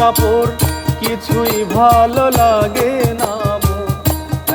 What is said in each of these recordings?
কাপড় কিছুই ভালো লাগে না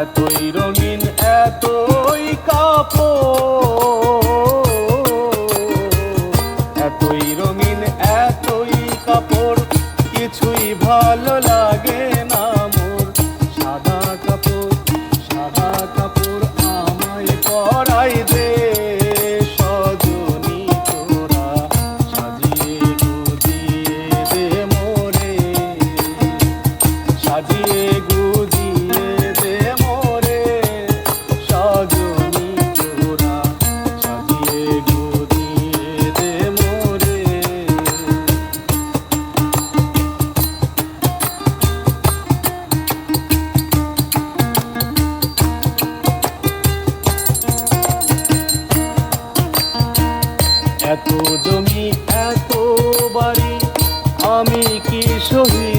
এতই রঙিন এতই কাপড়। এতই রঙিন এত এত জমি এত বাড়ি আমি কি সহি